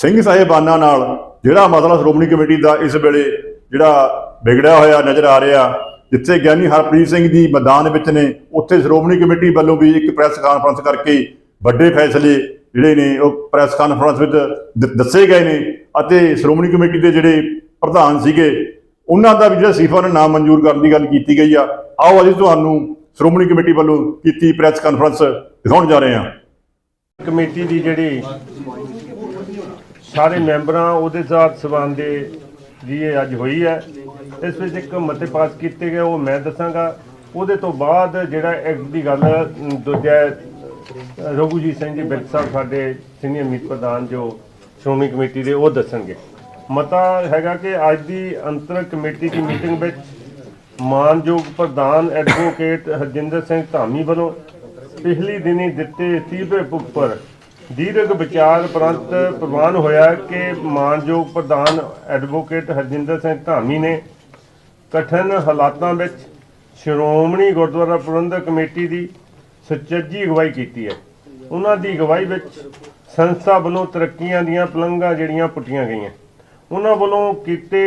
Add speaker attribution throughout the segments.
Speaker 1: ਸਿੰਘ ਸਾਹਿਬਾਨਾਂ ਨਾਲ ਜਿਹੜਾ ਮਸਲਾ ਸ਼੍ਰੋਮਣੀ ਕਮੇਟੀ ਦਾ ਇਸ ਵੇਲੇ ਜਿਹੜਾ ਵਿਗੜਿਆ ਹੋਇਆ ਨਜ਼ਰ ਆ ਰਿਹਾ, ਜਿੱਥੇ ਗਿਆਨੀ ਹਰਪ੍ਰੀਤ ਸਿੰਘ ਦੀ ਮੈਦਾਨ ਵਿੱਚ ਨੇ, ਉੱਥੇ ਸ਼੍ਰੋਮਣੀ ਕਮੇਟੀ ਵੱਲੋਂ ਵੀ ਇੱਕ ਪ੍ਰੈਸ ਕਾਨਫਰੰਸ ਕਰਕੇ ਵੱਡੇ ਫੈਸਲੇ ਜਿਹੜੇ ਨੇ ਉਹ ਪ੍ਰੈਸ ਕਾਨਫਰੰਸ ਵਿੱਚ ਦੱਸੇ ਗਏ ਨੇ ਅਤੇ ਸ਼੍ਰੋਮਣੀ ਕਮੇਟੀ ਦੇ ਜਿਹੜੇ ਪ੍ਰਧਾਨ ਸੀਗੇ, ਉਹਨਾਂ ਦਾ ਵੀ ਜਿਹੜਾ ਸੀਫਾ ਨੇ ਨਾਮ ਮਨਜ਼ੂਰ ਕਰਨ ਦੀ ਗੱਲ ਕੀਤੀ ਗਈ ਆ। ਆਓ ਅਸੀਂ ਤੁਹਾਨੂੰ ਸ਼੍ਰੋਮਣੀ ਕਮੇਟੀ ਵੱਲੋਂ ਕੀਤੀ ਪ੍ਰੈਸ ਕਾਨਫਰੰਸ ਦਿਖਾਉਣ ਜਾ ਰਹੇ ਹਾਂ।
Speaker 2: ਕਮੇਟੀ ਦੀ ਜਿਹੜੀ ਸਾਰੇ ਮੈਂਬਰਾਂ ਉਹਦੇ ਸਾਥ ਸਬੰਧ ਦੇ ਦੀ ਇਹ ਅੱਜ ਹੋਈ ਹੈ। ਇਸ ਵਿੱਚ ਇੱਕ ਮਤੇ ਪਾਸ ਕੀਤੇ ਗਏ, ਉਹ ਮੈਂ ਦੱਸਾਂਗਾ। ਉਹਦੇ ਤੋਂ ਬਾਅਦ ਜਿਹੜਾ ਐਕਟ ਦੀ ਗੱਲ ਦੂਜਾ ਰਘੂਜੀਤ ਸਿੰਘ ਜੀ ਬਿਰਕ ਸਾਹਿਬ ਸਾਡੇ ਸੀਨੀਅਰ ਮੀਤ ਪ੍ਰਧਾਨ ਜੋ ਸ਼੍ਰੋਮਣੀ ਕਮੇਟੀ ਦੇ, ਉਹ ਦੱਸਣਗੇ। ਮਤਾ ਹੈਗਾ ਕਿ ਅੱਜ ਦੀ ਅੰਤਰ ਕਮੇਟੀ ਦੀ ਮੀਟਿੰਗ ਵਿੱਚ ਮਾਨਯੋਗ ਪ੍ਰਧਾਨ ਐਡਵੋਕੇਟ ਹਰਜਿੰਦਰ ਸਿੰਘ ਧਾਮੀ ਵੱਲੋਂ ਪਿਛਲੀ ਦਿਨੀ ਦਿੱਤੇ ਅਸਤੀਫੇ ਉੱਪਰ ਦੀਰਘ ਵਿਚਾਰ ਪ੍ਰੰਤ ਪ੍ਰਵਾਨ ਹੋਇਆ ਕਿ ਮਾਨਯੋਗ ਪ੍ਰਧਾਨ ਐਡਵੋਕੇਟ ਹਰਜਿੰਦਰ ਸਿੰਘ ਧਾਮੀ ਨੇ ਕਠਨ ਹਾਲਾਤਾਂ ਵਿੱਚ ਸ਼੍ਰੋਮਣੀ ਗੁਰਦੁਆਰਾ ਪ੍ਰਬੰਧਕ ਕਮੇਟੀ ਦੀ ਸੁਚੱਜੀ ਅਗਵਾਈ ਕੀਤੀ ਹੈ ਉਹਨਾਂ ਦੀ ਅਗਵਾਈ ਵਿੱਚ ਸੰਸਥਾ ਵੱਲੋਂ ਤਰੱਕੀਆਂ ਦੀਆਂ ਪਲੰਘਾਂ ਜਿਹੜੀਆਂ ਪੁੱਟੀਆਂ ਗਈਆਂ ਉਹਨਾਂ ਵੱਲੋਂ ਕੀਤੇ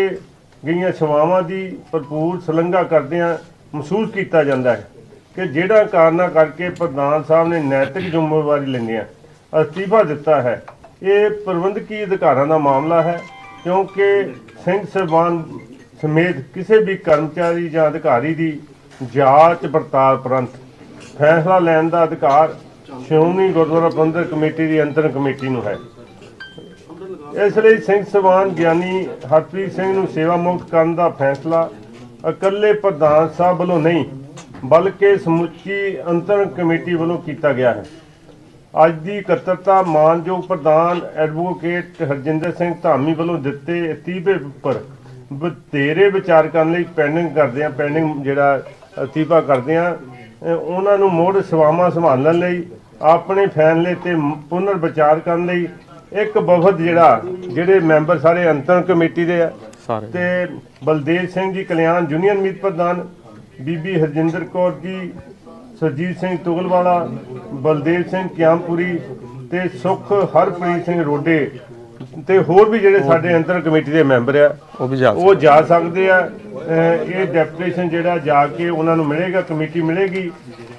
Speaker 2: ਗਈਆਂ ਸੇਵਾਵਾਂ ਦੀ ਭਰਪੂਰ ਸ਼ਲਾਘਾ ਕਰਦਿਆਂ ਮਹਿਸੂਸ ਕੀਤਾ ਜਾਂਦਾ ਹੈ ਕਿ ਜਿਹੜਾ ਕਾਰਨਾਂ ਕਰਕੇ ਪ੍ਰਧਾਨ ਸਾਹਿਬ ਨੇ ਨੈਤਿਕ ਜ਼ਿੰਮੇਵਾਰੀ ਲੈਂਦੇ ਲੈਂਦਿਆਂ ਅਸਤੀਫਾ ਦਿੱਤਾ ਹੈ। ਇਹ ਪ੍ਰਬੰਧਕੀ ਅਧਿਕਾਰਾਂ ਦਾ ਮਾਮਲਾ ਹੈ, ਕਿਉਂਕਿ ਸਿੰਘ ਸਾਹਿਬਾਨ ਸਮੇਤ ਕਿਸੇ ਵੀ ਕਰਮਚਾਰੀ ਜਾਂ ਅਧਿਕਾਰੀ ਦੀ ਜਾਂਚ ਪੜਤਾਲ ਪ੍ਰੰਤ ਫੈਸਲਾ ਲੈਣ ਦਾ ਅਧਿਕਾਰ ਸ਼੍ਰੋਮਣੀ ਗੁਰਦੁਆਰਾ ਪ੍ਰਬੰਧਕ ਕਮੇਟੀ ਦੀ ਅੰਤਰ ਕਮੇਟੀ ਨੂੰ ਹੈ। ਇਸ ਲਈ ਸਿੰਘ ਸਵਾਨ ਗਿਆਨੀ ਹਰਪ੍ਰੀਤ ਸਿੰਘ ਨੂੰ ਸੇਵਾ ਮੁਕਤ ਕਰਨ ਦਾ ਫੈਸਲਾ ਇਕੱਲੇ ਪ੍ਰਧਾਨ ਸਾਹਿਬ ਵੱਲੋਂ ਨਹੀਂ, ਬਲਕਿ ਸਮੁੱਚੀ ਅੰਤਰ ਕਮੇਟੀ ਵੱਲੋਂ ਕੀਤਾ ਗਿਆ ਹੈ। ਅੱਜ ਦੀ ਇਕੱਤਰਤਾ ਮਾਨਯੋਗ ਪ੍ਰਧਾਨ ਐਡਵੋਕੇਟ ਹਰਜਿੰਦਰ ਸਿੰਘ ਧਾਮੀ ਵੱਲੋਂ ਦਿੱਤੇ ਅਸਤੀਫੇ ਉੱਪਰ ਬਥੇਰੇ ਵਿਚਾਰ ਕਰਨ ਲਈ ਪੈਂਡਿੰਗ ਕਰਦੇ ਆ ਪੈਂਡਿੰਗ ਜਿਹੜਾ ਅਸਤੀਫਾ ਕਰਦੇ ਆ ਉਹਨਾਂ ਨੂੰ ਮੁੜ ਸੇਵਾਵਾਂ ਸੰਭਾਲਣ ਲਈ ਆਪਣੇ ਫੈਸਲੇ ਤੇ ਪੁਨਰ ਵਿਚਾਰ ਕਰਨ ਲਈ ਇੱਕ ਵਫਦ ਜਿਹੜਾ ਜਿਹੜੇ ਮੈਂਬਰ ਸਾਰੇ ਅੰਤਰ ਕਮੇਟੀ ਦੇ ਆ ਤੇ ਬਲਦੇਵ ਸਿੰਘ ਜੀ ਕਲਿਆਣ ਯੂਨੀਅਨ ਮੀਤ ਪ੍ਰਧਾਨ ਬੀਬੀ ਹਰਜਿੰਦਰ ਕੌਰ ਜੀ ਸਰਜੀਤ ਸਿੰਘ ਤੁਗਲਵਾਲਾ ਬਲਦੇਵ ਸਿੰਘ ਕਿਆਮਪੁਰੀ ਤੇ ਸੁਖ ਹਰਪ੍ਰੀਤ ਸਿੰਘ ਰੋਡੇ ਤੇ ਹੋਰ ਵੀ ਜਿਹੜੇ ਸਾਡੇ ਅੰਤਰ ਕਮੇਟੀ ਦੇ ਮੈਂਬਰ ਆ
Speaker 3: ਉਹ ਵੀ ਜਾ
Speaker 2: ਉਹ ਜਾ ਸਕਦੇ ਆ। ਇਹ ਡੈਪੂਟੇਸ਼ਨ ਜਿਹੜਾ ਜਾ ਕੇ ਉਹਨਾਂ ਨੂੰ ਮਿਲੇਗਾ ਕਮੇਟੀ ਮਿਲੇਗੀ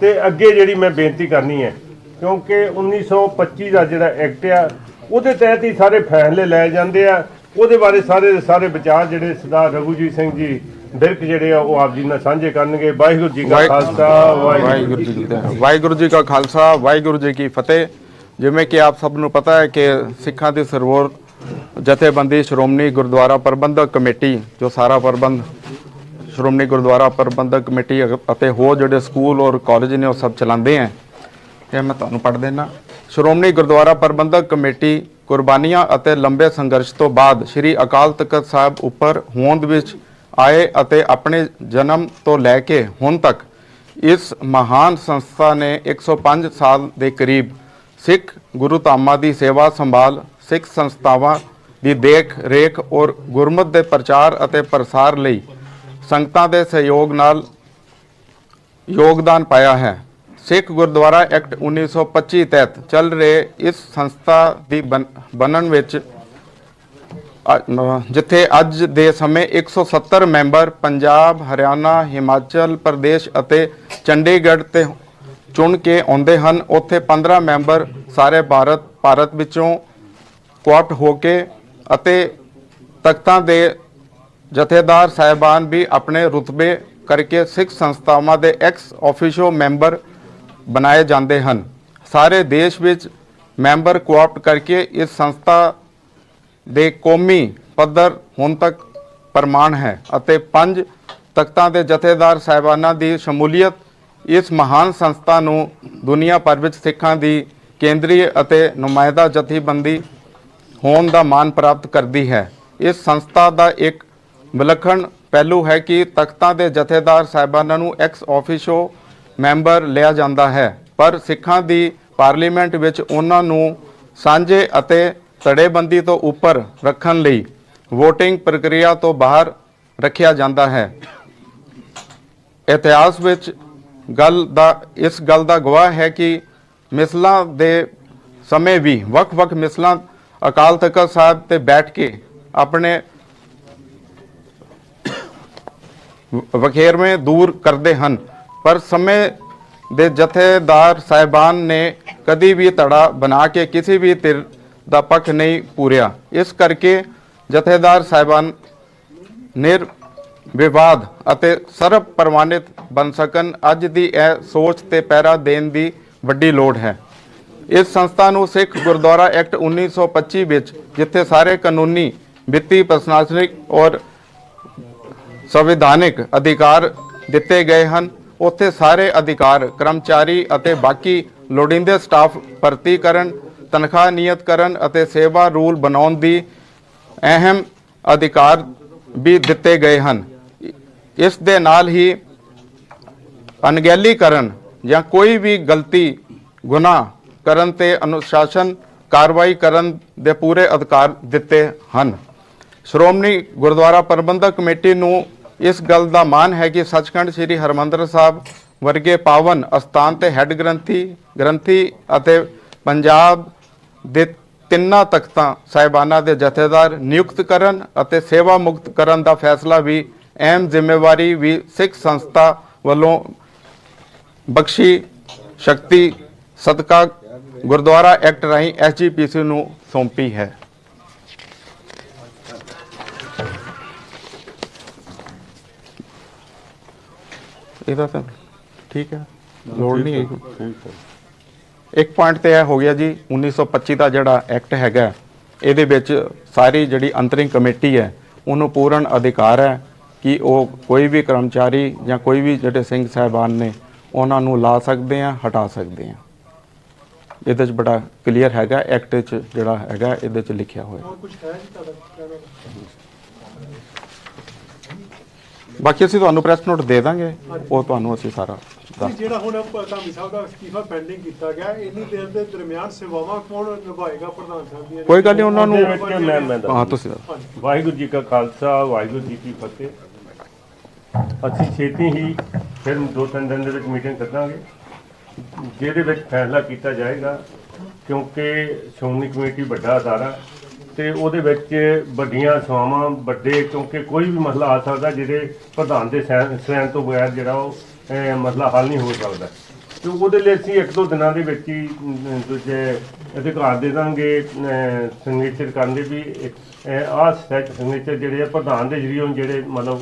Speaker 2: ਤੇ ਅੱਗੇ ਜਿਹੜੀ ਮੈਂ ਬੇਨਤੀ ਕਰਨੀ ਹੈ ਕਿਉਂਕਿ 1925 ਦਾ ਜਿਹੜਾ ਐਕਟ ਆ ਉਹਦੇ ਤਹਿਤ ਹੀ ਸਾਰੇ ਫੈਸਲੇ ਲਏ ਜਾਂਦੇ ਆ। ਉਹਦੇ ਬਾਰੇ ਸਾਰੇ ਸਾਰੇ ਵਿਚਾਰ ਜਿਹੜੇ ਸਰਦਾਰ ਰਘੂਜੀਤ ਸਿੰਘ ਜੀ ਬਿਰਕ ਜਿਹੜੇ ਆ ਉਹ ਆਪ ਜੀ ਨਾਲ ਸਾਂਝੇ ਕਰਨਗੇ। ਵਾਹਿਗੁਰੂ ਜੀ ਕਾ ਖਾਲਸਾ ਵਾਹਿਗੁਰੂ
Speaker 3: ਜੀ ਕੀ ਫਤਿਹ। ਵਾਹਿਗੁਰੂ ਜੀ ਕਾ ਖਾਲਸਾ ਵਾਹਿਗੁਰੂ ਜੀ ਕੀ ਫਤਿਹ। ਜਿਵੇਂ ਕਿ ਆਪ ਸਭ ਨੂੰ ਪਤਾ ਹੈ ਕਿ ਸਿੱਖਾਂ ਦੀ ਸਰਵੋਰ ਜਥੇਬੰਦੀ ਸ਼੍ਰੋਮਣੀ ਗੁਰਦੁਆਰਾ ਪ੍ਰਬੰਧਕ ਕਮੇਟੀ ਜੋ ਸਾਰਾ ਪ੍ਰਬੰਧ ਸ਼੍ਰੋਮਣੀ ਗੁਰਦੁਆਰਾ ਪ੍ਰਬੰਧਕ ਕਮੇਟੀ ਅਤੇ ਹੋਰ ਜਿਹੜੇ ਸਕੂਲ ਔਰ ਕਾਲਜ ਨੇ ਉਹ ਸਭ ਚਲਾਉਂਦੇ ਹੈ। ਇਹ ਮੈਂ ਤੁਹਾਨੂੰ ਪੜ੍ਹ ਦੇਣਾ ਸ਼੍ਰੋਮਣੀ ਗੁਰਦੁਆਰਾ ਪ੍ਰਬੰਧਕ ਕਮੇਟੀ ਕੁਰਬਾਨੀਆਂ ਅਤੇ ਲੰਬੇ ਸੰਘਰਸ਼ ਤੋਂ ਬਾਅਦ ਸ੍ਰੀ ਅਕਾਲ ਤਖਤ ਸਾਹਿਬ ਉੱਪਰ ਹੋਂਦ ਵਿੱਚ ਆਏ ਅਤੇ ਆਪਣੇ ਜਨਮ ਤੋਂ ਲੈ ਕੇ ਹੁਣ ਤੱਕ ਇਸ ਮਹਾਨ ਸੰਸਥਾ ਨੇ 105 ਸਾਲ ਦੇ ਕਰੀਬ ਸਿੱਖ ਗੁਰੂ ਧਾਮਾਂ ਦੀ ਸੇਵਾ ਸੰਭਾਲ, ਸਿੱਖ ਸੰਸਥਾਵਾਂ ਦੀ ਦੇਖ ਰੇਖ ਔਰ ਗੁਰਮਤ ਦੇ ਪ੍ਰਚਾਰ ਅਤੇ ਪ੍ਰਸਾਰ ਲਈ ਸੰਗਤਾਂ ਦੇ ਸਹਿਯੋਗ ਨਾਲ ਯੋਗਦਾਨ ਪਾਇਆ ਹੈ। ਸਿੱਖ ਗੁਰਦੁਆਰਾ ਐਕਟ 1925 ਤਹਿਤ ਚੱਲ ਰਹੇ ਇਸ ਸੰਸਥਾ ਦੀ ਬਣ- ਬਣਨ ਵਿੱਚ ਜਿੱਥੇ ਅੱਜ ਦੇ ਸਮੇਂ 170 ਮੈਂਬਰ ਪੰਜਾਬ, ਹਰਿਆਣਾ, ਹਿਮਾਚਲ ਪ੍ਰਦੇਸ਼ ਅਤੇ ਚੰਡੀਗੜ੍ਹ ਤੇ ਚੁਣ ਕੇ ਆਉਂਦੇ ਹਨ। ਉੱਥੇ 15 ਮੈਂਬਰ ਸਾਰੇ ਭਾਰਤ ਭਾਰਤ ਵਿੱਚੋਂ ਕੁਆਪਟ ਹੋ ਕੇ ਅਤੇ ਤਖਤਾਂ ਦੇ ਜਥੇਦਾਰ ਸਾਹਿਬਾਨ ਵੀ ਆਪਣੇ ਰੁਤਬੇ ਕਰਕੇ ਸਿੱਖ ਸੰਸਥਾਵਾਂ ਦੇ ਐਕਸ ਆਫੀਸ਼ੋ ਮੈਂਬਰ ਬਣਾਏ ਜਾਂਦੇ ਹਨ। ਸਾਰੇ ਦੇਸ਼ ਵਿੱਚ ਮੈਂਬਰ ਕੋਆਪਟ ਕਰਕੇ ਇਸ ਸੰਸਥਾ ਦੇ ਕੌਮੀ ਪੱਧਰ ਹੁਣ ਤੱਕ ਪ੍ਰਮਾਣ ਹੈ ਅਤੇ ਪੰਜ ਤਖਤਾਂ ਦੇ ਜਥੇਦਾਰ ਸਾਹਿਬਾਨਾਂ ਦੀ ਸ਼ਮੂਲੀਅਤ ਇਸ ਮਹਾਨ ਸੰਸਥਾ ਨੂੰ ਦੁਨੀਆ ਭਰ ਵਿੱਚ ਸਿੱਖਾਂ ਦੀ ਕੇਂਦਰੀ ਅਤੇ ਨੁਮਾਇੰਦਾ ਜਥੇਬੰਦੀ ਹੋਣ ਦਾ ਮਾਣ ਪ੍ਰਾਪਤ ਕਰਦੀ ਹੈ। ਇਸ ਸੰਸਥਾ ਦਾ ਇੱਕ ਵਿਲੱਖਣ ਪਹਿਲੂ ਹੈ ਕਿ ਤਖਤਾਂ ਦੇ ਜਥੇਦਾਰ ਸਾਹਿਬਾਨਾਂ ਨੂੰ ਐਕਸ ਆਫੀਸ਼ੋ ਮੈਂਬਰ ਲਿਆ ਜਾਂਦਾ ਹੈ। ਪਰ ਸਿੱਖਾਂ ਦੀ ਪਾਰਲੀਮੈਂਟ ਵਿੱਚ ਉਹਨਾਂ ਨੂੰ ਸਾਂਝੇ ਅਤੇ ਧੜੇਬੰਦੀ ਤੋਂ ਉੱਪਰ ਰੱਖਣ ਲਈ VOTING ਪ੍ਰਕਿਰਿਆ ਤੋਂ ਬਾਹਰ ਰੱਖਿਆ ਜਾਂਦਾ ਹੈ। ਇਤਿਹਾਸ ਵਿੱਚ ਗੱਲ ਦਾ, ਇਸ ਗੱਲ ਦਾ ਗਵਾਹ ਹੈ ਕਿ ਮਿਸਲਾਂ ਦੇ ਸਮੇਂ ਵੀ ਵੱਖ-ਵੱਖ ਮਿਸਲਾਂ ਅਕਾਲ ਤਖਤ ਸਾਹਿਬ ਤੇ ਬੈਠ ਕੇ ਆਪਣੇ ਵ- ਵਖੇਰਵੇਂ ਦੂਰ ਕਰਦੇ ਹਨ ਪਰ ਸਮੇਂ ਦੇ ਜਥੇਦਾਰ ਸਾਹਿਬਾਨ ਨੇ ਕਦੀ ਵੀ ਧੜਾ ਬਣਾ ਕੇ ਕਿਸੇ ਵੀ ਧਿਰ ਦਾ ਪੱਖ ਨਹੀਂ ਪੂਰਿਆ। ਇਸ ਕਰਕੇ ਜਥੇਦਾਰ ਸਾਹਿਬਾਨ ਨਿਰ ਵਿਵਾਦ ਅਤੇ ਸਰਬ ਪ੍ਰਮਾਣਿਤ ਬਣ ਸਕਣ ਅੱਜ ਦੀ ਇਹ ਸੋਚ ਤੇ ਪਹਿਰਾ ਦੇਣ ਦੀ ਵੱਡੀ ਲੋੜ ਹੈ। ਇਸ ਸੰਸਥਾ ਨੂੰ ਸਿੱਖ ਗੁਰਦੁਆਰਾ ਐਕਟ 1925 ਵਿੱਚ, ਜਿੱਥੇ ਸਾਰੇ ਕਾਨੂੰਨੀ, ਵਿੱਤੀ, ਪ੍ਰਸ਼ਾਸਨਿਕ ਔਰ ਸੰਵਿਧਾਨਿਕ ਅਧਿਕਾਰ ਦਿੱਤੇ ਗਏ ਹਨ, ਉੱਥੇ ਸਾਰੇ ਅਧਿਕਾਰ, ਕਰਮਚਾਰੀ ਅਤੇ ਬਾਕੀ ਲੋੜੀਂਦੇ ਸਟਾਫ ਭਰਤੀ ਕਰਨ ਤਨਖਾਹ ਨਿਯਤ ਕਰਨ ਅਤੇ ਸੇਵਾ ਰੂਲ ਬਣਾਉਣ ਦੀ ਅਹਿਮ ਅਧਿਕਾਰ ਵੀ ਦਿੱਤੇ ਗਏ ਹਨ। ਇਸ ਦੇ ਨਾਲ ਹੀ ਅਣਗਹਿਲੀ ਕਰਨ ਜਾਂ ਕੋਈ ਵੀ ਗਲਤੀ, ਗੁਨਾਹ ਕਰਨ ਤੇ ਅਨੁਸ਼ਾਸਨ ਕਾਰਵਾਈ ਕਰਨ ਦੇ ਪੂਰੇ ਅਧਿਕਾਰ ਦਿੱਤੇ ਹਨ। ਸ਼੍ਰੋਮਣੀ ਗੁਰਦੁਆਰਾ ਪ੍ਰਬੰਧਕ ਕਮੇਟੀ ਨੂੰ ਇਸ ਗੱਲ ਦਾ ਮਾਣ ਹੈ ਕਿ ਸੱਚਖੰਡ ਸ੍ਰੀ ਹਰਮੰਦਰ ਸਾਹਿਬ ਵਰਗੇ ਪਾਵਨ ਅਸਥਾਨ ਤੇ ਹੈੱਡ ਗ੍ਰੰਥੀ ਗ੍ਰੰਥੀ ਅਤੇ ਪੰਜਾਬ ਦੇ ਤਿੰਨਾਂ ਤਖਤਾਂ ਸਾਹਿਬਾਨਾਂ ਦੇ ਜਥੇਦਾਰ ਨਿਯੁਕਤ ਕਰਨ ਅਤੇ ਸੇਵਾ ਮੁਕਤ ਕਰਨ ਦਾ ਫੈਸਲਾ ਵੀ ਅਹਿਮ ਜ਼ਿੰਮੇਵਾਰੀ ਵੀ ਸਿੱਖ ਸੰਸਥਾ ਵੱਲੋਂ ਬਖਸ਼ੀ ਸ਼ਕਤੀ ਸਦਕਾ ਗੁਰਦੁਆਰਾ ਐਕਟ ਰਾਹੀਂ ਐਸਜੀਪੀਸੀ ਨੂੰ ਸੌਂਪੀ ਹੈ। ਇਹਦਾ ਤਾਂ ਠੀਕ ਹੈ। ਲੋੜ ਨਹੀਂ ਹੈ। ਇੱਕ ਪੁਆਇੰਟ ਤੇ ਇਹ ਹੋ ਗਿਆ ਜੀ 1925 ਦਾ ਜਿਹੜਾ ਐਕਟ ਹੈਗਾ, ਇਹਦੇ ਵਿੱਚ ਸਾਰੀ ਜਿਹੜੀ ਅੰਤਰਿੰਗ ਕਮੇਟੀ ਹੈ, ਉਹਨੂੰ ਪੂਰਨ ਅਧਿਕਾਰ ਹੈ ਕਿ ਉਹ ਕੋਈ ਵੀ ਕਰਮਚਾਰੀ ਜਾਂ ਕੋਈ ਵੀ ਜਿਹੜੇ ਸਿੰਘ ਸਾਹਿਬਾਨ ਨੇ, ਉਹਨਾਂ ਨੂੰ ਲਾ ਸਕਦੇ ਆ, ਹਟਾ ਸਕਦੇ ਆ। ਇਹਦੇ 'ਚ ਬੜਾ ਕਲੀਅਰ ਹੈਗਾ ਐਕਟ 'ਚ ਜਿਹੜਾ ਹੈਗਾ, ਇਹਦੇ 'ਚ ਲਿਖਿਆ ਹੋਇਆ।
Speaker 4: ਹੋਰ ਕੁਝ ਹੈ ਜੀ ਤੁਹਾਡਾ
Speaker 3: ਬਾਕੀ ਅਸੀਂ ਤੁਹਾਨੂੰ ਪ੍ਰੈਸ ਨੋਟ ਦੇ ਦਾਂਗੇ ਉਹ ਤੁਹਾਨੂੰ ਅਸੀਂ ਸਾਰਾ
Speaker 4: ਜਿਹੜਾ ਹੁਣ ਧਾਮੀ ਸਾਹਿਬ ਦਾ ਅਸਤੀਫਾ ਪੈਂਡਿੰਗ ਕੀਤਾ ਗਿਆ ਇੰਨੀ ਦੇਰ ਦੇ ਦਰਮਿਆਨ ਸੇਵਾਵਾਂ ਕੌਣ ਨਿਭਾਏਗਾ ਪ੍ਰਧਾਨ ਸਾਹਿਬ ਦੀਆਂ?
Speaker 3: ਕੋਈ ਗੱਲ ਨਹੀਂ ਉਹਨਾਂ ਨੂੰ ਹਾਂ ਤੁਸੀਂ।
Speaker 2: ਵਾਹਿਗੁਰੂ ਜੀ ਕਾ ਖਾਲਸਾ ਵਾਹਿਗੁਰੂ ਜੀ ਕੀ ਫਤਿਹ। ਅਸੀਂ ਛੇਤੀ ਹੀ ਫਿਰ ਦੋ ਤਿੰਨ ਦਿਨ ਦੇ ਵਿੱਚ ਮੀਟਿੰਗ ਕਰਾਂਗੇ ਜਿਹਦੇ ਵਿੱਚ ਫੈਸਲਾ ਕੀਤਾ ਜਾਏਗਾ ਕਿਉਂਕਿ ਸ਼੍ਰੋਮਣੀ ਕਮੇਟੀ ਵੱਡਾ ਅਦਾਰਾ ਤੇ ਉਹਦੇ ਵਿੱਚ ਵੱਡੀਆਂ ਸੇਵਾਵਾਂ ਵੱਡੇ ਕਿਉਂਕਿ ਕੋਈ ਵੀ ਮਸਲਾ ਆ ਸਕਦਾ ਜਿਹਦੇ ਪ੍ਰਧਾਨ ਦੇ ਸਹਿਣ ਸੈਨ ਤੋਂ ਬਗੈਰ ਜਿਹੜਾ ਉਹ ਮਸਲਾ ਹੱਲ ਨਹੀਂ ਹੋ ਸਕਦਾ। ਤੇ ਉਹਦੇ ਲਈ ਅਸੀਂ ਇੱਕ ਦੋ ਦਿਨਾਂ ਦੇ ਵਿੱਚ ਹੀ ਅਮ, ਦੂਜੇ ਅਧਿਕਾਰ ਦੇ ਦਾਂਗੇ ਸਿਗਨੇਚਰ ਕਰਨ ਦੇ ਵੀ ਆਹ ਸੈਟ ਸਿਗਨੇਚਰ ਜਿਹੜੇ ਆ ਪ੍ਰਧਾਨ ਦੇ ਜਰੀਏ ਜਿਹੜੇ ਮਤਲਬ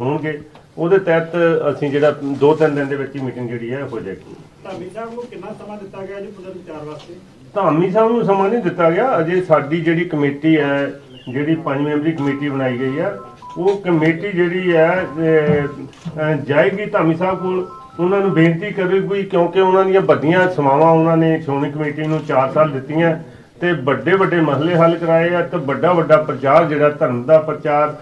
Speaker 2: ਹੋਣਗੇ ਉਹਦੇ ਤਹਿਤ ਅਸੀਂ ਜਿਹੜਾ ਦੋ ਤਿੰਨ ਦਿਨ ਦੇ ਵਿੱਚ ਹੀ ਮੀਟਿੰਗ ਜਿਹੜੀ ਹੈ ਹੋ ਜਾਏਗੀ।
Speaker 4: ਧਾਮੀ ਸਾਹਿਬ ਨੂੰ ਕਿੰਨਾ ਸਮਾਂ ਦਿੱਤਾ ਗਿਆ ਜੀ ਪੁਨਰ ਵਿਚਾਰ ਵਾਸਤੇ?
Speaker 2: ਧਾਮੀ ਸਾਹਿਬ ਨੂੰ ਸਮਾਂ ਨਹੀਂ ਦਿੱਤਾ ਗਿਆ। ਅਜੇ ਸਾਡੀ ਜਿਹੜੀ ਕਮੇਟੀ ਹੈ ਜਿਹੜੀ ਪੰਜ ਮੈਂਬਰੀ ਕਮੇਟੀ ਬਣਾਈ ਗਈ ਹੈ ਉਹ ਕਮੇਟੀ ਜਿਹੜੀ ਹੈ ਅਹ, ਜਾਏਗੀ ਧਾਮੀ ਸਾਹਿਬ ਕੋਲ। ਉਹਨਾਂ ਨੂੰ ਬੇਨਤੀ ਕਰੇਗੀ ਕਿਉਂਕਿ ਉਹਨਾਂ ਦੀਆਂ ਵੱਡੀਆਂ ਸਮਾਵਾਂ ਉਹਨਾਂ ਨੇ ਸ਼੍ਰੋਮਣੀ ਕਮੇਟੀ ਨੂੰ 4 ਸਾਲ ਦਿੱਤੀਆਂ ਤੇ ਵੱਡੇ ਵੱਡੇ ਮਸਲੇ ਹੱਲ ਕਰਾਏ ਆ ਤੇ ਵੱਡਾ ਵੱਡਾ ਪ੍ਰਚਾਰ ਜਿਹੜਾ ਧਰਮ ਦਾ ਪ੍ਰਚਾਰ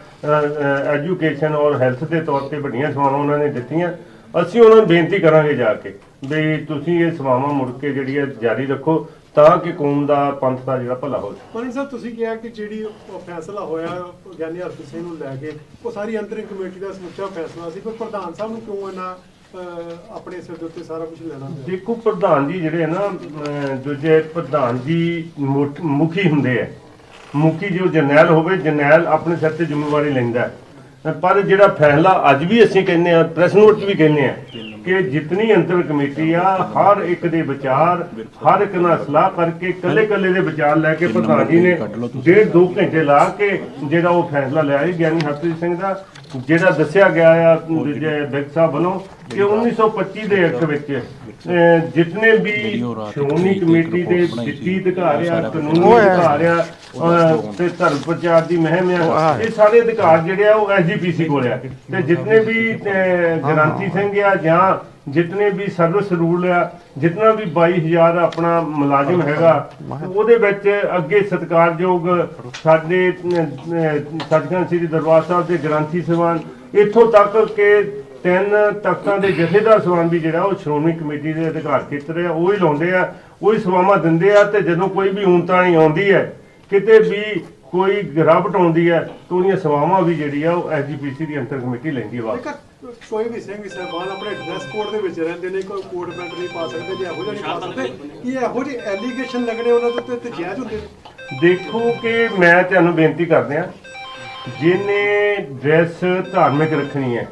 Speaker 2: ਐਜੂਕੇਸ਼ਨ ਔਰ ਹੈਲਥ ਦੇ ਤੌਰ ਤੇ ਵੱਡੀਆਂ ਸੇਵਾਵਾਂ ਉਹਨਾਂ ਨੇ ਦਿੱਤੀਆਂ। ਅਸੀਂ ਉਹਨਾਂ ਨੂੰ ਬੇਨਤੀ ਕਰਾਂਗੇ ਜਾ ਕੇ ਵੀ ਤੁਸੀਂ ਇਹ ਸੇਵਾਵਾਂ ਮੁੜ ਕੇ ਜਿਹੜੀ ਹੈ ਜਾਰੀ ਰੱਖੋ। ਤਾਂ ਕਿ ਕੌਮ ਦਾ ਪੰਥ ਦਾ ਜਿਹੜਾ ਭਲਾ ਹੋ ਸਕੇ
Speaker 4: ਮਨੀ ਸਾਹਿਬ ਤੁਸੀਂ ਕਿਹਾ ਕਿ ਜਿਹੜੀ ਫੈਸਲਾ ਹੋਇਆ ਗਿਆਨੀ ਹਰਪ੍ਰੀਤ ਸਿੰਘ ਨੂੰ ਲੈ ਕੇ ਉਹ ਸਾਰੀ ਅੰਤਰਿੰਗ ਕਮੇਟੀ ਦਾ ਸਮੁੱਚਾ ਫੈਸਲਾ ਸੀ। ਪਰ ਪ੍ਰਧਾਨ ਸਾਹਿਬ ਨੂੰ ਕਿਉਂ ਇਹਨਾਂ ਆਪਣੇ ਸਿਰ ਦੇ ਉੱਤੇ ਸਾਰਾ ਕੁਝ ਲੈਣਾ ਪਿਆ?
Speaker 2: ਦੇਖੋ ਪ੍ਰਧਾਨ ਜੀ ਜਿਹੜੇ ਨਾ ਦੂਜੇ ਪ੍ਰਧਾਨ ਜੀ ਮੁੱਖ- ਮੁਖੀ ਹੁੰਦੇ ਆ। ਮੁਖੀ ਜੋ ਜਰਨੈਲ ਹੋਵੇ ਜਰਨੈਲ ਆਪਣੇ ਸਿਰ ਤੇ ਜ਼ਿੰਮੇਵਾਰੀ ਲੈਂਦਾ। ਹੈ। ਪਰ ਜਿਹੜਾ ਫੈਸਲਾ ਅੱਜ ਵੀ ਅਸੀਂ ਕਹਿੰਦੇ ਆ ਪ੍ਰੈਸ ਨੋਟ ਵੀ ਕਹਿੰਦੇ ਆ ਕਿ ਜਿਤਨੀ ਅੰਤਰ ਕਮੇਟੀ ਆ ਹਰ ਇੱਕ ਦੇ ਵਿਚਾਰ ਹਰ ਇੱਕ ਨਾਲ ਸਲਾਹ ਕਰਕੇ ਕੱਲੇ ਕੱਲੇ ਦੇ ਵਿਚਾਰ ਲੈ ਕੇ ਪ੍ਰਧਾਨ ਜੀ ਨੇ ਡੇਢ ਦੋ ਘੰਟੇ ਲਾ ਕੇ ਜਿਹੜਾ ਉਹ ਫੈਸਲਾ ਲਿਆ ਹੈ ਗਿਆਨੀ ਹਰਪ੍ਰੀਤ ਸਿੰਘ ਦਾ ਜਿਹੜਾ ਦੱਸਿਆ ਗਿਆ ਆ ਦੂਜੇ ਬਿਗ ਸਾਹਿਬ ਵੱਲੋਂ ਕਿ 1925 ਦੇ ਐਕਟ ਵਿੱਚ ਜਿਤਨੇ ਵੀ ਸ਼੍ਰੋਮਣੀ ਕਮੇਟੀ ਦੇ ਵਿੱਤੀ ਅਧਿਕਾਰ ਆ ਕਾਨੂੰਨੀ ਅਧਿਕਾਰ ਆ ਤੇ ਧਰਮ ਪ੍ਰਚਾਰ ਦੀ ਮਹਿਮ ਆ। ਇਹ ਸਾਰੇ ਅਧਿਕਾਰ ਜਿਹੜੇ ਆ ਉਹ ਐਸਜੀਪੀਸੀ ਕੋਲ ਆ। ਤੇ ਜਿਤਨੇ ਵੀ ਗ੍ਰਾਂਤੀ ਸਿੰਘ ਆ ਜਾਂ ਜਿਤਨੇ ਵੀ ਸਰਵਿਸ ਰੂਲ ਆ ਜਿਤਨਾ ਵੀ 22000 ਆਪਣਾ ਮੁਲਾਜ਼ਮ ਹੈਗਾ ਉਹਦੇ ਵਿੱਚ ਅੱਗੇ ਸਤਿਕਾਰਯੋਗ ਸਾਡੇ ਸੱਚਖੰਡ ਸ੍ਰੀ ਦਰਬਾਰ ਸਾਹਿਬ ਦੇ ਗ੍ਰੰਥੀ ਸਵਾਨ ਇੱਥੋਂ ਤੱਕ ਕਿ ਤਿੰਨ ਤਖਤਾਂ ਦੇ ਜਥੇਦਾਰ ਸਵਾਨ ਵੀ ਜਿਹੜਾ ਉਹ ਸ਼੍ਰੋਮਣੀ ਕਮੇਟੀ ਦੇ ਅਧਿਕਾਰ ਖੇਤਰ ਆ ਉਹ ਹੀ ਲਾਉਂਦੇ ਆ ਉਹ ਹੀ ਸੇਵਾਵਾਂ ਦਿੰਦੇ ਆ ਤੇ ਜਦੋਂ ਕੋਈ ਵੀ ਊਨਤਾਣੀ ਆਉਂਦੀ ਹੈ ਕਿਤੇ ਵੀ ਕੋਈ ਗਿਰਾਵਟ ਆਉਂਦੀ ਹੈ ਤਾਂ ਉਹਦੀਆਂ ਸੇਵਾਵਾਂ ਵੀ ਜਿਹੜੀ ਆ ਉਹ ਐਸਜੀਪੀਸੀ ਦੀ ਅੰਤਰ ਕਮੇਟੀ ਲੈਂਦੀ ਹੈ ਵਾਪਸ
Speaker 4: ਜੇਕਰ ਕੋਈ ਵੀ ਸਿੰਘ ਸਾਹਿਬਾਨ ਆਪਣੇ ਡਰੈਸ ਕੋਡ ਦੇ ਵਿੱਚ ਰਹਿੰਦੇ ਨੇ ਕੋਈ ਕੋਡ ਪੈਂਟ ਨਹੀਂ ਪਾ ਸਕਦੇ ਜਾਂ ਇਹੋ ਜਿਹਾ ਨਹੀਂ ਪਾ ਸਕਦੇ ਕੀ ਇਹੋ ਜਿਹੇ ਐਲੀਗੇਸ਼ਨ ਲੱਗਣੇ ਉਹਨਾਂ ਦੇ ਉੱਤੇ ਤੇ ਜਾਇਜ਼ ਹੁੰਦੇ ਨੇ?
Speaker 2: ਦੇਖੋ ਕਿ ਮੈਂ ਤੁਹਾਨੂੰ ਬੇਨਤੀ ਕਰਦੇ ਆ ਜਿਹਨੇ ਡਰੈਸ ਧਾਰਮਿਕ ਰੱਖਣੀ ਹੈ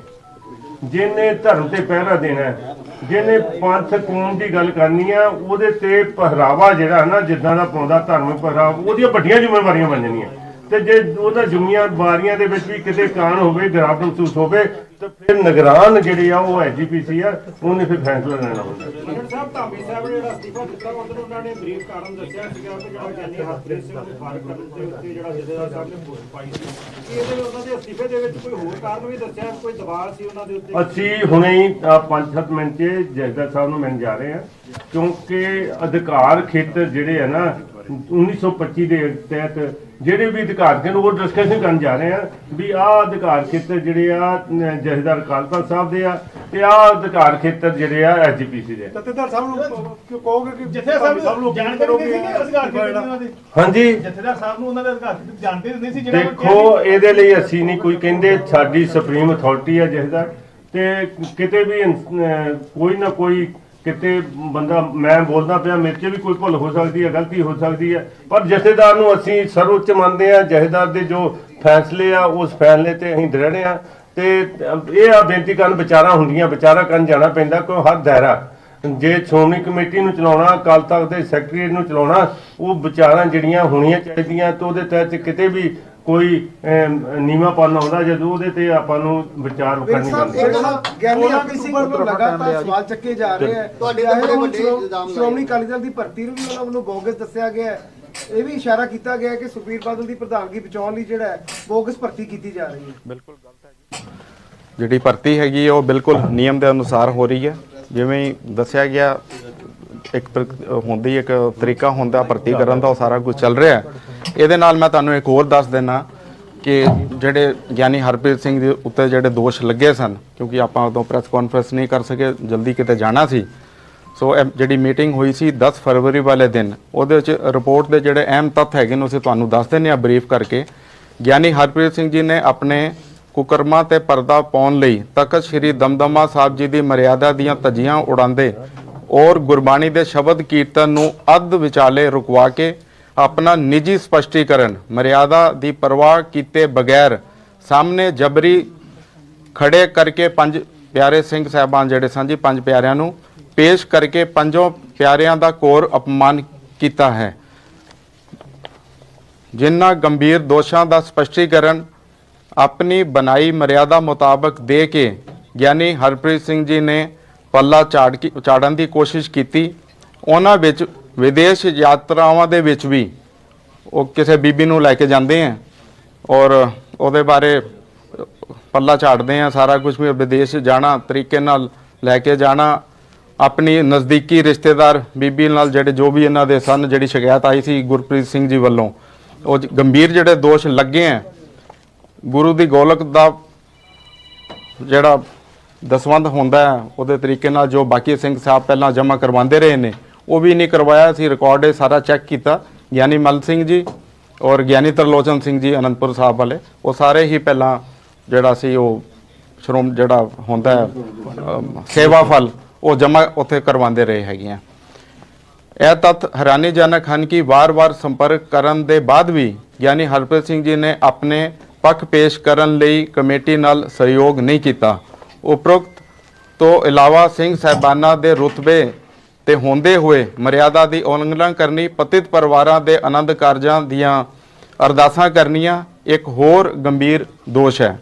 Speaker 2: ਜਿਹਨੇ ਧਰਮ ਤੇ ਪਹਿਰਾ ਦੇਣਾ ਹੈ ਜਿਹਨੇ ਪੰਥ ਕੌਮ ਦੀ ਗੱਲ ਕਰਨੀ ਆ, ਉਹਦੇ ਤੇ ਪਹਿਰਾਵਾ ਜਿਹੜਾ ਨਾ, ਜਿੱਦਾਂ ਦਾ ਪਾਉਂਦਾ ਧਾਰਮਿਕ ਪਹਿਰਾਵਾ, ਉਹਦੀਆਂ ਵੱਡੀਆਂ ਜ਼ਿੰਮੇਵਾਰੀਆਂ ਬਣ ਜਾਣੀਆਂ। ਤੇ ਜੇ ਉਹਨਾਂ ਜ਼ਿੰਮੇਵਾਰੀਆਂ ਦੇ ਵਿੱਚ ਵੀ ਕਿਤੇ ਕਾਣ ਹੋਵੇ ਗਰਾਬ ਮਹਿਸੂਸ ਹੋਵੇ ਤਾਂ ਫਿਰ ਨਿਗਰਾਨ ਜਿਹੜੇ ਆ ਉਹ ਐਜੀਪੀਸੀ ਆ ਉਹਨੇ ਫਿਰ ਫੈਸਲਾ ਲੈਣਾ ਹੁੰਦਾ।
Speaker 5: ਡਾਕਟਰ ਸਾਹਿਬ ਧਾਮੀ ਸਾਹਿਬ ਨੇ ਜਿਹੜਾ ਅਸਤੀਫਾ ਦਿੱਤਾ ਉਦੋਂ ਉਹਨਾਂ ਨੇ ਬਰੀਫ ਕਾਰਨ ਦੱਸਿਆ ਸੀਗਾ ਕਿ ਜਿਹੜਾ ਗਿਆਨੀ ਹਰਪ੍ਰੀਤ ਸਿੰਘ ਨੂੰ ਫਾਰਗ ਕਰਨ ਦੇ ਉੱਤੇ ਜਿਹੜਾ ਜਥੇਦਾਰ ਸਾਹਿਬ ਨੇ ਪੋਸਟ ਪਾਈ ਸੀ। ਇਹਦੇ ਉਹਨਾਂ ਦੇ ਅਸਤੀਫੇ ਦੇ ਵਿੱਚ ਕੋਈ ਹੋਰ ਕਾਰਨ ਵੀ ਦੱਸਿਆ ਕੋਈ ਦਬਾਅ ਸੀ ਉਹਨਾਂ ਦੇ ਉੱਤੇ?
Speaker 2: ਅਸੀਂ ਹੁਣੇ ਹੀ 5-7 ਮਿੰਟ 'ਚ ਜੈਦਾ ਸਾਹਿਬ ਨੂੰ ਮਿਲਣ ਜਾ ਰਹੇ ਹਾਂ ਕਿਉਂਕਿ ਅਧਿਕਾਰ ਖੇਤਰ ਜਿਹੜੇ ਆ ਨਾ 1925 ਦੇ ਤਹਿਤ ਜਿਹੜੇ ਵੀ ਅਧਿਕਾਰ ਕੇ ਉਹ ਡਿਸਕਸ਼ਨ ਕਰਨ ਜਾ ਰਹੇ ਆ ਵੀ ਆਹ ਅਧਿਕਾਰ ਖੇਤਰ ਜਿਹੜੇ ਆ ਜਥੇਦਾਰ ਕਾਲਪਾ ਸਾਹਿਬ ਦੇ ਆ ਤੇ ਆਹ ਅਧਿਕਾਰ ਖੇਤਰ ਜਿਹੜੇ ਆ ਐਸਜੀਪੀਸੀ ਦੇ
Speaker 4: ਜਥੇਦਾਰ ਸਾਹਿਬ ਨੂੰ ਕਿਉਂ ਕਹੋਗੇ ਕਿ
Speaker 5: ਜਥੇ ਸਾਹਿਬ ਨੂੰ ਜਾਣਕਾਰੀ ਨਹੀਂ ਸੀ ਕਿ ਅਧਿਕਾਰ ਕਿਹੜੇ ਨੇ ਉਹਨਾਂ ਦੇ।
Speaker 2: ਹਾਂਜੀ।
Speaker 5: ਜਥੇਦਾਰ ਸਾਹਿਬ ਨੂੰ ਉਹਨਾਂ ਦੇ ਅਧਿਕਾਰ ਜਾਣਦੇ ਨਹੀਂ ਸੀ ਜਿਹੜਾ
Speaker 2: ਦੇਖੋ ਇਹਦੇ ਲਈ ਅਸੀਂ ਨਹੀਂ ਕੋਈ ਕਹਿੰਦੇ ਸਾਡੀ ਸੁਪਰੀਮ ਅਥਾਰਟੀ ਹੈ ਜਿਹਦਾ ਤੇ ਕਿਤੇ ਵੀ ਕੋਈ ਨਾ ਕੋਈ ਕਿਤੇ ਬੰਦਾ ਮੈਂ ਬੋਲਦਾ ਪਿਆ, ਮੇਰੇ 'ਚ ਵੀ ਕੋਈ ਭੁੱਲ ਹੋ ਸਕਦੀ ਹੈ, ਗਲਤੀ ਹੋ ਸਕਦੀ ਹੈ। ਪਰ ਜਥੇਦਾਰ ਨੂੰ ਅਸੀਂ ਸਰਵਉੱਚ ਮੰਨਦੇ ਆ ਜਥੇਦਾਰ ਦੇ ਜੋ ਫੈਸਲੇ ਆ, ਉਸ ਫੈਸਲੇ ਤੇ ਅਸੀਂ ਦ੍ਰਿੜ ਆ ਤੇ ਇਹ ਆ ਬੇਨਤੀ ਕਰਨ, ਵਿਚਾਰਾਂ ਹੁੰਦੀਆਂ, ਵਿਚਾਰਾਂ ਕਰਨ ਜਾਣਾ ਪੈਂਦਾ, ਕੋਈ ਹੱਦ ਦਾਇਰਾ। ਜੇ ਸ਼੍ਰੋਮਣੀ ਕਮੇਟੀ ਨੂੰ ਚਲਾਉਣਾ, ਅਕਾਲ ਤਖਤ ਦੇ ਸੈਕਟਰੀ ਨੂੰ ਚਲਾਉਣਾ, ਉਹ ਵਿਚਾਰਾਂ ਜਿਹੜੀਆਂ ਹੋਣੀਆਂ ਚਾਹੀਦੀਆਂ, ਤੇ ਉਹਦੇ ਤਹਿਤ ਕਿਤੇ ਵੀ ਕੋਈ ਨੀਵਾ ਪਾਣ ਆਉਂਦਾ ਜਦੋਂ ਉਹਦੇ ਤੇ ਆਪਾਂ ਨੂੰ ਵਿਚਾਰ ਕਰਨੀ ਪੈਂਦੀ ਹੈ।
Speaker 6: ਗਿਆਨੀ ਹਰਪ੍ਰੀਤ ਸਿੰਘ ਵੱਲੋਂ ਲਗਾਤਾਰ ਸਵਾਲ ਚੱਕੇ ਜਾ ਰਹੇ ਹੈ।
Speaker 7: ਤੁਹਾਡੇ ਬੜੇ ਵੱਡੇ ਇਲਜ਼ਾਮ।
Speaker 6: ਸ਼੍ਰੋਮਣੀ ਅਕਾਲੀ ਦਲ ਦੀ ਭਰਤੀ ਨੂੰ ਵੀ ਉਹਨਾਂ ਵੱਲੋਂ ਬੋਗਸ ਦੱਸਿਆ ਗਿਆ ਹੈ। ਇਹ ਵੀ ਇਸ਼ਾਰਾ ਕੀਤਾ ਗਿਆ ਹੈ ਕਿ ਸੁਖਬੀਰ ਬਾਦਲ ਦੀ ਪ੍ਰਧਾਨਗੀ ਬਚਾਉਣ ਲਈ ਜਿਹੜਾ ਹੈ ਬੋਗਸ ਭਰਤੀ ਕੀਤੀ ਜਾ ਰਹੀ ਹੈ।
Speaker 3: ਜਿਹੜੀ ਭਰਤੀ ਹੈਗੀ ਹੈ, ਉਹ ਬਿਲਕੁਲ ਨਿਯਮ ਦੇ ਅਨੁਸਾਰ ਹੋ ਰਹੀ ਹੈ। ਜਿਵੇਂ ਹੀ ਦੱਸਿਆ ਗਿਆ ਇੱਕ ਹੁੰਦੀ ਇੱਕ ਤਰੀਕਾ ਹੁੰਦਾ ਭਰਤੀ ਕਰਨ ਦਾ ਉਹ ਸਾਰਾ ਕੁਝ ਚੱਲ ਰਿਹਾ ਹੈ। ਇਹਦੇ ਨਾਲ ਮੈਂ ਤੁਹਾਨੂੰ ਇੱਕ ਹੋਰ ਦੱਸ ਦੇਣਾ ਕਿ ਜਿਹੜੇ ਗਿਆਨੀ ਹਰਪ੍ਰੀਤ ਸਿੰਘ ਦੇ ਉੱਤੇ ਜਿਹੜੇ ਦੋਸ਼ ਲੱਗੇ ਸਨ, ਕਿਉਂਕਿ ਆਪਾਂ ਉਦੋਂ ਪ੍ਰੈਸ ਕਾਨਫਰੰਸ ਨਹੀਂ ਕਰ ਸਕੇ, ਜਲਦੀ ਕਿਤੇ ਜਾਣਾ ਸੀ। ਸੋ ਇਹ ਜਿਹੜੀ ਮੀਟਿੰਗ ਹੋਈ ਸੀ 10 ਫਰਵਰੀ ਵਾਲੇ ਦਿਨ, ਉਹਦੇ ਵਿੱਚ ਰਿਪੋਰਟ ਦੇ ਜਿਹੜੇ ਅਹਿਮ ਤੱਥ ਹੈਗੇ ਨੇ, ਉਸੇ ਤੁਹਾਨੂੰ ਦੱਸ ਦਿੰਦੇ ਆ ਬਰੀਫ ਕਰਕੇ। ਗਿਆਨੀ ਹਰਪ੍ਰੀਤ ਸਿੰਘ ਜੀ ਨੇ ਆਪਣੇ ਕੁਕਰਮਾਂ ਤੇ ਪਰਦਾ ਪਾਉਣ ਲਈ ਤਖਤ ਸ੍ਰੀ ਦਮਦਮਾ ਸਾਹਿਬ ਜੀ ਦੀ ਮਰਿਆਦਾ ਦੀਆਂ ਧੱਜੀਆਂ ਉਡਾਉਂਦੇ ਔਰ ਗੁਰਬਾਣੀ ਦੇ ਸ਼ਬਦ ਕੀਰਤਨ ਨੂੰ ਅੱਧ ਵਿਚਾਲੇ ਰੁਕਵਾ ਕੇ ਆਪਣਾ ਨਿੱਜੀ ਸਪਸ਼ਟੀਕਰਨ, ਮਰਿਆਦਾ ਦੀ ਪਰਵਾਹ ਕੀਤੇ ਬਗੈਰ ਸਾਹਮਣੇ ਜਬਰੀ ਖੜੇ ਕਰਕੇ ਪੰਜ ਪਿਆਰੇ ਸਿੰਘ ਸਾਹਿਬਾਨ ਜਿਹੜੇ ਸਨ ਜੀ, ਪੰਜ ਪਿਆਰਿਆਂ ਨੂੰ ਪੇਸ਼ ਕਰਕੇ ਪੰਜੋਂ ਪਿਆਰਿਆਂ ਦਾ ਘੋਰ ਅਪਮਾਨ ਕੀਤਾ ਹੈ। ਜਿਨ੍ਹਾਂ ਗੰਭੀਰ ਦੋਸ਼ਾਂ ਦਾ ਸਪਸ਼ਟੀਕਰਨ ਆਪਣੀ ਬਣਾਈ ਮਰਿਆਦਾ ਮੁਤਾਬਕ ਦੇ ਕੇ ਗਿਆਨੀ ਹਰਪ੍ਰੀਤ ਸਿੰਘ ਜੀ ਨੇ ਪੱਲਾ ਝਾੜ ਕੀ ਝਾੜਨ ਦੀ ਕੋਸ਼ਿਸ਼ ਕੀਤੀ। ਉਹਨਾਂ ਵਿੱਚ ਵਿਦੇਸ਼ ਯਾਤਰਾਵਾਂ ਦੇ ਵਿੱਚ ਵੀ ਉਹ ਕਿਸੇ ਬੀਬੀ ਨੂੰ ਲੈ ਕੇ ਜਾਂਦੇ ਆ ਔਰ ਉਹਦੇ ਬਾਰੇ ਪੱਲਾ ਝਾੜਦੇ ਆ, ਸਾਰਾ ਕੁਝ ਵੀ ਵਿਦੇਸ਼ ਜਾਣਾ, ਤਰੀਕੇ ਨਾਲ ਲੈ ਕੇ ਜਾਣਾ, ਆਪਣੀ ਨਜ਼ਦੀਕੀ ਰਿਸ਼ਤੇਦਾਰ ਬੀਬੀ ਨਾਲ ਜਿਹੜੇ ਜੋ ਵੀ ਇਹਨਾਂ ਦੇ ਸਨ, ਜਿਹੜੀ ਸ਼ਿਕਾਇਤ ਆਈ ਸੀ ਗੁਰਪ੍ਰੀਤ ਸਿੰਘ ਜੀ ਵੱਲੋਂ, ਉਹ ਜ- ਗੰਭੀਰ ਜਿਹੜੇ ਦੋਸ਼ ਲੱਗੇ ਆ, ਗੁਰੂ ਦੀ ਗੋਲਕ ਦਾ ਜਿਹੜਾ ਦਸਵੰਧ ਹੁੰਦਾ ਹੈ, ਉਹਦੇ ਤਰੀਕੇ ਨਾਲ ਜੋ ਬਾਕੀ ਸਿੰਘ ਸਾਹਿਬ ਪਹਿਲਾਂ ਜਮ੍ਹਾਂ ਕਰਵਾਉਂਦੇ ਰਹੇ ਨੇ ਉਹ ਵੀ ਨਹੀਂ ਕਰਵਾਇਆ ਸੀ ਰਿਕਾਰਡ ਇਹ ਸਾਰਾ ਚੈੱਕ ਕੀਤਾ। ਗਿਆਨੀ ਮਲ ਸਿੰਘ ਜੀ ਔਰ ਗਿਆਨੀ ਤਰਲੋਚਨ ਸਿੰਘ ਜੀ ਅਨੰਦਪੁਰ ਸਾਹਿਬ ਵਾਲੇ, ਉਹ ਸਾਰੇ ਹੀ ਪਹਿਲਾਂ ਜਿਹੜਾ ਸੀ ਉਹ ਸ਼੍ਰੋਮ ਜਿਹੜਾ ਹੁੰਦਾ ਹੈ ਸੇਵਾ ਫਲ, ਉਹ ਜਮ੍ਹਾਂ ਉੱਥੇ ਕਰਵਾਉਂਦੇ ਰਹੇ ਹੈਗੇ ਆ। ਇਹ ਤੱਥ ਹੈਰਾਨੀਜਨਕ ਹਨ ਕਿ ਵਾਰ-ਵਾਰ ਸੰਪਰਕ ਕਰਨ ਦੇ ਬਾਅਦ ਵੀ ਗਿਆਨੀ ਹਰਪ੍ਰੀਤ ਸਿੰਘ ਜੀ ਨੇ ਆਪਣੇ ਪੱਖ ਪੇਸ਼ ਕਰਨ ਲਈ ਕਮੇਟੀ ਨਾਲ ਸਹਿਯੋਗ ਨਹੀਂ ਕੀਤਾ। ਉਪਰੋਕਤ ਤੋਂ ਇਲਾਵਾ ਸਿੰਘ ਸਾਹਿਬਾਨਾਂ ਦੇ ਰੁਤਬੇ ਤੇ ਹੁੰਦੇ ਹੋਏ ਮਰਿਆਦਾ ਦੀ ਉਲੰਘਣਾ ਕਰਨੀ, ਪਤਿਤ ਪਰਿਵਾਰਾਂ ਦੇ ਆਨੰਦ ਕਾਰਜਾਂ ਦੀਆਂ ਅਰਦਾਸਾਂ ਕਰਨੀਆਂ, ਇੱਕ ਹੋਰ ਗੰਭੀਰ ਦੋਸ਼ ਹੈ।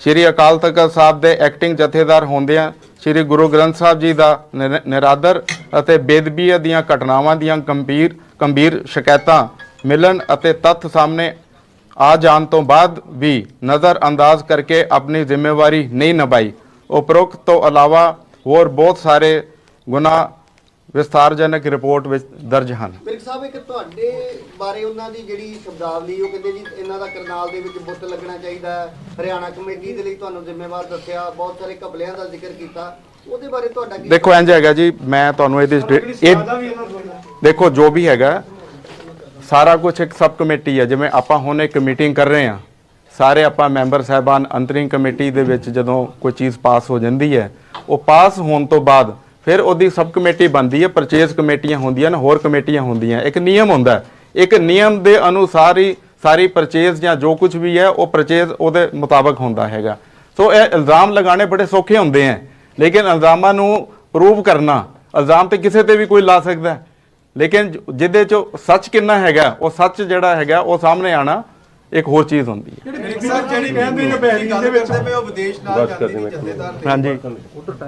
Speaker 3: ਸ਼੍ਰੀ ਅਕਾਲ ਤਖਤ ਸਾਹਿਬ ਦੇ ਐਕਟਿੰਗ ਜਥੇਦਾਰ ਹੁੰਦਿਆਂ ਸ਼੍ਰੀ ਗੁਰੂ ਗ੍ਰੰਥ ਸਾਹਿਬ ਜੀ ਦਾ ਨਿਰ- ਨਿਰਾਦਰ ਅਤੇ ਬੇਦਬੀ ਦੀਆਂ ਘਟਨਾਵਾਂ ਦੀਆਂ ਗੰਭੀਰ ਗੰਭੀਰ ਸ਼ਿਕਾਇਤਾਂ ਮਿਲਣ ਅਤੇ ਤੱਥ ਸਾਹਮਣੇ ਆ ਜਾਣ ਤੋਂ ਬਾਅਦ ਵੀ ਨਜ਼ਰ ਅੰਦਾਜ਼ ਕਰਕੇ ਆਪਣੀ ਜ਼ਿੰਮੇਵਾਰੀ ਨਹੀਂ ਨਿਭਾਈ। ਉਪਰੋਕਤ ਤੋਂ ਇਲਾਵਾ ਹੋਰ ਬਹੁਤ ਸਾਰੇ ਗੁਨਾਹ ਵਿਸਥਾਰਜਨਕ ਰਿਪੋਰਟ ਵਿੱਚ ਦਰਜ ਹਨ।
Speaker 7: ਬਿਰਕ ਸਾਹਿਬ ਇੱਕ ਤੁਹਾਡੇ ਬਾਰੇ ਉਹਨਾਂ ਦੀ ਜਿਹੜੀ ਸ਼ਬਦਾਵਲੀ ਉਹ ਕਹਿੰਦੇ ਜੀ ਇਹਨਾਂ ਦਾ ਕਰਨਾਲ ਦੇ ਵਿੱਚ ਬੁੱਤ ਲੱਗਣਾ ਚਾਹੀਦਾ ਹੈ। ਹਰਿਆਣਾ ਕਮੇਟੀ ਦੇ ਲਈ ਤੁਹਾਨੂੰ ਜ਼ਿੰਮੇਵਾਰ ਦੱਸਿਆ ਬਹੁਤ ਸਾਰੇ ਕਬਲਿਆਂ ਦਾ ਜ਼ਿਕਰ ਕੀਤਾ। ਉਹਦੇ ਬਾਰੇ ਤੁਹਾਡਾ ਕੀ
Speaker 3: ਦੇਖੋ ਇੰਜ ਹੈਗਾ ਜੀ ਮੈਂ ਤੁਹਾਨੂੰ ਇਹਦੀ ਇਹ ਦੇਖੋ ਜੋ ਵੀ ਹੈਗਾ ਸਾਰਾ ਕੁਝ ਇੱਕ ਸਬ ਕਮੇਟੀ ਹੈ। ਜਿਵੇਂ ਆਪਾਂ ਹੁਣ ਇੱਕ ਮੀਟਿੰਗ ਕਰ ਰਹੇ ਹਾਂ ਸਾਰੇ ਆਪਾਂ ਮੈਂਬਰ ਸਾਹਿਬਾਨ ਅੰਤਰਿੰਗ ਕਮੇਟੀ ਦੇ ਵਿੱਚ ਜਦੋਂ ਕੋਈ ਚੀਜ਼ ਪਾਸ ਹੋ ਜਾਂਦੀ ਹੈ ਉਹ ਪਾਸ ਹੋਣ ਤੋਂ ਬਾਅਦ ਫਿਰ ਉਹਦੀ ਸਬ ਕਮੇਟੀ ਬਣਦੀ ਹੈ, ਪਰਚੇਸ ਕਮੇਟੀਆਂ ਹੁੰਦੀਆਂ ਨੇ, ਹੋਰ ਕਮੇਟੀਆਂ ਹੁੰਦੀਆਂ। ਇੱਕ ਨਿਯਮ ਹੁੰਦਾ ਇੱਕ ਨਿਯਮ ਦੇ ਅਨੁਸਾਰ ਹੀ ਸਾਰੀ ਪਰਚੇਜ਼ ਜਾਂ ਜੋ ਕੁਝ ਵੀ ਹੈ, ਉਹ ਪਰਚੇਜ਼ ਉਹਦੇ ਮੁਤਾਬਕ ਹੁੰਦਾ ਹੈਗਾ। ਸੋ ਇਹ ਇਲਜ਼ਾਮ ਲਗਾਉਣੇ ਬੜੇ ਸੌਖੇ ਹੁੰਦੇ ਹੈ। ਲੇਕਿਨ ਇਲਜ਼ਾਮਾਂ ਨੂੰ ਪ੍ਰੂਵ ਕਰਨਾ, ਇਲਜ਼ਾਮ ਤੇ ਕਿਸੇ ਤੇ ਵੀ ਕੋਈ ਲਾ ਸਕਦਾ ਲੇਕਿਨ ਜਿਹਦੇ ਚ ਸੱਚ ਕਿੰਨਾ ਹੈਗਾ, ਉਹ ਸੱਚ ਜਿਹੜਾ ਹੈਗਾ, ਉਹ ਸਾਹਮਣੇ ਆਣਾ ਇੱਕ ਹੋਰ ਚੀਜ਼ ਹੁੰਦੀ ਹੈ।
Speaker 4: ਸਰ ਜਿਹੜੀ ਕਹਿੰਦੇ ਨੇ ਬਹਿਰੀ ਦੇ ਵਿੱਚ।
Speaker 8: ਉਹ ਵਿਦੇਸ਼ ਨਾਲ ਜਾਂਦੀ ਸੀ ਜਥੇਦਾਰ ਦੇ
Speaker 3: ਹਾਂਜੀ।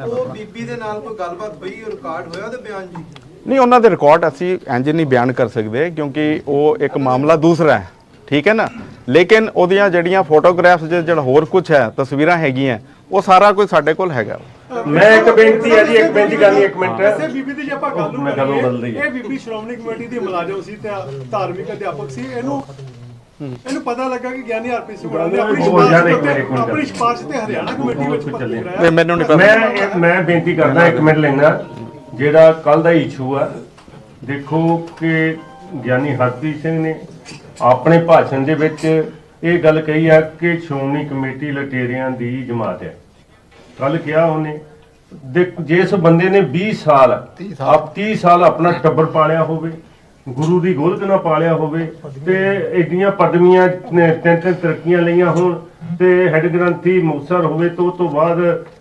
Speaker 8: ਉਹ ਬੀਬੀ ਦੇ ਨਾਲ ਕੋਈ ਗੱਲਬਾਤ ਹੋਈ ਰਿਕਾਰਡ ਹੋਇਆ ਉਹਦੇ ਬਿਆਨ ਜੀ?
Speaker 3: ਨਹੀਂ ਉਹਨਾਂ ਦੇ ਰਿਕਾਰਡ ਅਸੀਂ ਇੰਜ ਨਹੀਂ ਬਿਆਨ ਕਰ ਸਕਦੇ ਕਿਉਂਕਿ ਉਹ ਇੱਕ ਮਾਮਲਾ ਦੂਸਰਾ ਹੈ ਠੀਕ ਹੈ ਨਾ? ਲੇਕਿਨ ਉਹਦੀਆਂ ਜਿਹੜੀਆਂ ਫੋਟੋਗ੍ਰਾਫਸ ਜਿਹੜਾ ਹੋਰ ਕੁਝ ਹੈ ਤਸਵੀਰਾਂ ਹੈਗੀਆਂ ਉਹ ਸਾਰਾ ਕੁਝ ਸਾਡੇ ਕੋਲ ਹੈਗਾ।
Speaker 2: ਮੈਂ ਇੱਕ ਬੇਨਤੀ ਹੈ ਜੀ ਇੱਕ ਬੇਨਤੀ ਕਰਨੀ ਇੱਕ ਮਿੰਟ।
Speaker 4: ਵੈਸੇ ਬੀਬੀ ਦੀ ਜੇ ਆਪਾਂ ਗੱਲ ਨੂੰ ਇਹ ਬੀਬੀ ਸ਼੍ਰੋਮਣੀ ਕਮੇਟੀ ਦੀ ਮੁਲਾਜ਼ਮ ਸੀ ਤੇ ਧਾਰਮਿਕ ਅਧਿਆਪਕ ਸੀ ਇਹਨੂੰ ਇਹਨੂੰ ਪਤਾ ਲੱਗਾ ਕਿ ਗਿਆਨੀ ਹਰਪ੍ਰੀਤ ਸਿੰਘ ਹੋਣਾ ਨੇ ਆਪਣੀ ਸਿਫਾਰਿਸ਼ ਤੇ। ਆਪਣੀ ਸਿਫਾਰਿਸ਼ ਤੇ ਹਰਿਆਣਾ ਕਮੇਟੀ ਵਿੱਚ
Speaker 3: ਇਹ
Speaker 4: ਕਰਾਇਆ
Speaker 3: ਮੈਨੂੰ ਨਹੀਂ ਪਤਾ।
Speaker 2: ਮੈਂ ਮੈਂ ਬੇਨਤੀ ਕਰਦਾ ਇੱਕ ਮਿੰਟ ਲੈਣਾ। ਜਿਹੜਾ ਕੱਲ ਦਾ ਇਸ਼ੂ ਆ ਦੇਖੋ ਕਿ ਗਿਆਨੀ ਹਰਪ੍ਰੀਤ ਸਿੰਘ ਨੇ ਆਪਣੇ ਭਾਸ਼ਣ ਦੇ ਵਿੱਚ ਇਹ ਗੱਲ ਕਹੀ ਆ ਕਿ ਸ਼੍ਰੋਮਣੀ ਕਮੇਟੀ ਲਟੇਰਿਆਂ ਦੀ ਜਮਾਤ ਹੈ। ਕੱਲ ਕਿਹਾ ਉਹਨੇ ਦੇਖ ਜਿਸ ਬੰਦੇ ਨੇ 20 ਸਾਲ ਆਪ 30 ਸਾਲ ਆਪਣਾ ਟੱਬਰ ਪਾਲਿਆ ਹੋਵੇ ਗੁਰੂ ਦੀ ਗੋਲਕ ਨਾਲ ਪਾਲਿਆ ਹੋਵੇ ਤੇ ਐਡੀਆਂ ਪਦਵੀਆਂ ਨੇ ਤਿੰਨ ਤਿੰਨ ਤਰੱਕੀਆਂ ਲਈਆਂ ਹੋਣ ਤੇ ਹੈਡ ਗ੍ਰੰਥੀ ਮੁਕਤਸਰ ਹੋਵੇ ਤੋਂ ਤੋਂ ਬਾਅਦ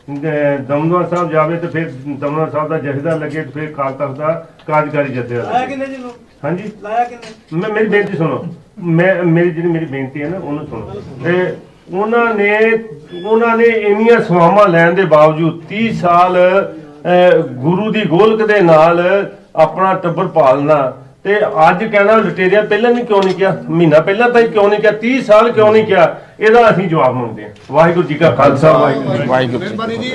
Speaker 2: ਦਮਦਮਾ ਸਾਹਿਬ ਜਾਵੇ ਤੇ ਫਿਰ ਦਮਦਮਾ ਸਾਹਿਬ ਦਾ ਜਥੇਦਾਰ ਲੱਗੇ ਤੇ ਫਿਰ ਕਾਲ ਤਖਤ ਦਾ ਕਾਰਜਕਾਰੀ ਜਥੇਦਾਰ ਲੱਗੇ।
Speaker 5: ਕਿੰਨੇ ਜਿਹਨੂੰ
Speaker 2: ਹਾਂਜੀ।
Speaker 5: ਲਾਇਆ ਕਿੰਨੇ?
Speaker 2: ਮੈਂ ਮੇਰੀ ਬੇਨਤੀ ਸੁਣੋ। ਮੈਂ ਮੇਰੀ ਜਿਹੜੀ ਮੇਰੀ ਬੇਨਤੀ ਹੈ ਨਾ ਉਹਨੂੰ ਸੁਣੋ। ਤੇ ਉਹਨਾਂ ਨੇ ਉਹਨਾਂ ਨੇ ਇੰਨੀਆਂ ਸਵਾਮਾਂ ਲੈਣ ਦੇ ਬਾਵਜੂਦ 30 ਸਾਲ ਗੁਰੂ ਦੀ ਗੋਲਕ ਦੇ ਨਾਲ ਆਪਣਾ ਟੱਬਰ ਪਾਲਣਾ ਤੇ ਅੱਜ ਕਹਿਣਾ ਲਟੇਰਿਆ ਪਹਿਲਾਂ ਨਹੀਂ ਕਿਉਂ ਨਹੀਂ ਕਿਹਾ? ਮਹੀਨਾ ਪਹਿਲਾਂ ਤਾਂ ਹੀ ਕਿਉਂ ਨਹੀਂ ਕਿਹਾ? 30 ਸਾਲ ਕਿਉਂ ਨਹੀਂ ਕਿਹਾ? ਇਹਦਾ ਅਸੀਂ ਜਵਾਬ ਮੰਗਦੇ ਹਾਂ। ਵਾਹਿਗੁਰੂ ਜੀ ਕਾ ਖਾਲਸਾ, ਵਾਹਿਗੁਰੂ ਜੀ
Speaker 3: ਵਾਹਿਗੁਰੂ ਜੀ